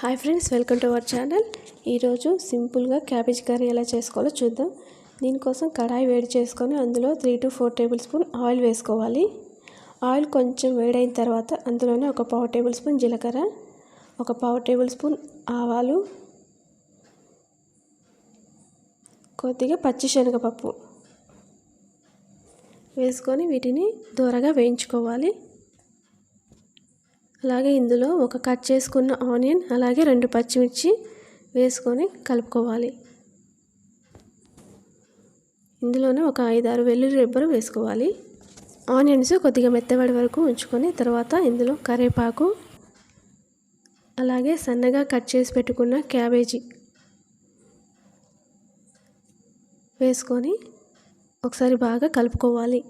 Hi friends welcome to our channel. ఈరోజు సింపుల్గా cabbage curry ఎలా చేసుకోవాలో చూద్దాం. దీనికోసం కడాయి వేడి చేసుకొని అందులో three to four tablespoon oil వేసుకోవాలి. ఆయిల్ కొంచెం వేడైన తర్వాత అందులోనే ఒక పావు టేబుల్ స్పూన్ జీలకర్ర ఒక పావు టేబుల్ స్పూన్ ఆవాలు కొద్దిగా పచ్చిశనగపప్పు వేసుకొని వీటిని దూరగా వేయించుకోవాలి. అలాగే ఇందులో ఒక కట్ చేసుకున్న ఆనియన్ అలాగే రెండు పచ్చిమిర్చి వేసుకొని కలుపుకోవాలి. ఇందులోనే ఒక ఐదారు వెల్లుల్లి రెబ్బరు వేసుకోవాలి. ఆనియన్స్ కొద్దిగా మెత్తబడి వరకు ఉంచుకొని తర్వాత ఇందులో కరివేపాకు అలాగే సన్నగా కట్ చేసి పెట్టుకున్న క్యాబేజీ వేసుకొని ఒకసారి బాగా కలుపుకోవాలి.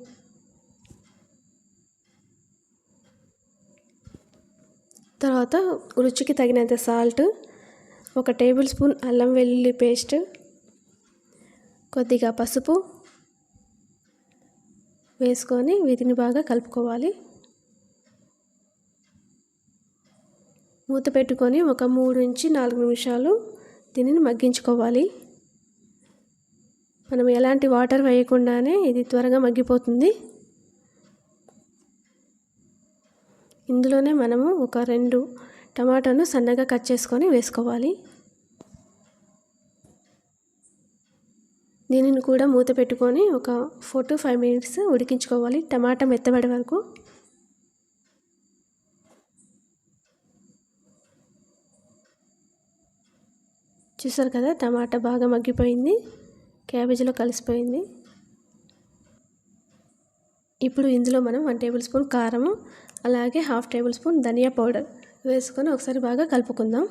తర్వాత రుచికి తగినంత సాల్ట్ ఒక టేబుల్ స్పూన్ అల్లం వెల్లుల్లి పేస్ట్ కొద్దిగా పసుపు వేసుకొని వీటిని బాగా కలుపుకోవాలి. మూత పెట్టుకొని ఒక మూడు నుంచి నాలుగు నిమిషాలు దీనిని మగ్గించుకోవాలి. మనం ఎలాంటి వాటర్ వేయకుండానే ఇది త్వరగా మగ్గిపోతుంది. ఇందులోనే మనము ఒక రెండు టమాటాను సన్నగా కట్ చేసుకొని వేసుకోవాలి. దీనిని కూడా మూత పెట్టుకొని ఒక ఫోర్ టు ఫైవ్ మినిట్స్ ఉడికించుకోవాలి. టమాటా మెత్తబడే వరకు. చూసారు కదా టమాటా బాగా మగ్గిపోయింది. క్యాబేజీలో కలిసిపోయింది. ఇప్పుడు ఇందులో మనం వన్ టేబుల్ స్పూన్ కారము అలాగే హాఫ్ టేబుల్ స్పూన్ ధనియా పౌడర్ వేసుకొని ఒకసారి బాగా కలుపుకుందాం.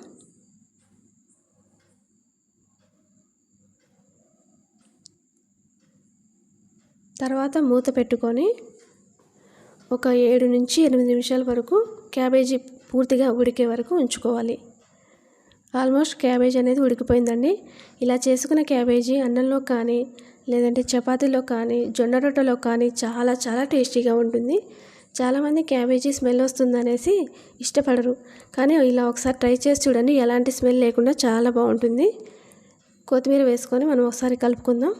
తర్వాత మూత పెట్టుకొని ఒక ఏడు నుంచి ఎనిమిది నిమిషాల వరకు క్యాబేజీ పూర్తిగా ఉడికే వరకు ఉంచుకోవాలి. ఆల్మోస్ట్ క్యాబేజీ అనేది ఉడికిపోయిందండి. ఇలా చేసుకున్న క్యాబేజీ అన్నంలో కానీ లేదంటే చపాతీలో కానీ జొన్న రొట్టెలో కానీ చాలా చాలా టేస్టీగా ఉంటుంది. చాలామంది క్యాబేజీ స్మెల్ వస్తుందనేసి ఇష్టపడరు. కానీ ఇలా ఒకసారి ట్రై చేసి చూడండి ఎలాంటి స్మెల్ లేకుండా చాలా బాగుంటుంది. కొత్తిమీర వేసుకొని మనం ఒకసారి కలుపుకుందాం.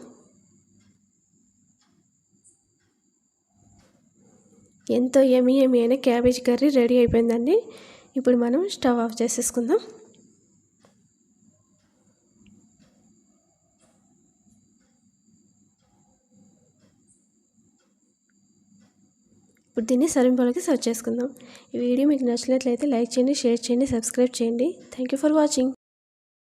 ఎంతో ఎమి ఎమి అయిన క్యాబేజ్ కర్రీ రెడీ అయిపోయిందండి. ఇప్పుడు మనం స్టవ్ ఆఫ్ చేసేసుకుందాం. ఇప్పుడు దీన్ని సరింపులకి సర్చ్ చేసుకుందాం. ఈ వీడియో మీకు నచ్చినట్లయితే లైక్ చేయండి షేర్ చేయండి సబ్స్క్రైబ్ చేయండి. Thank you for watching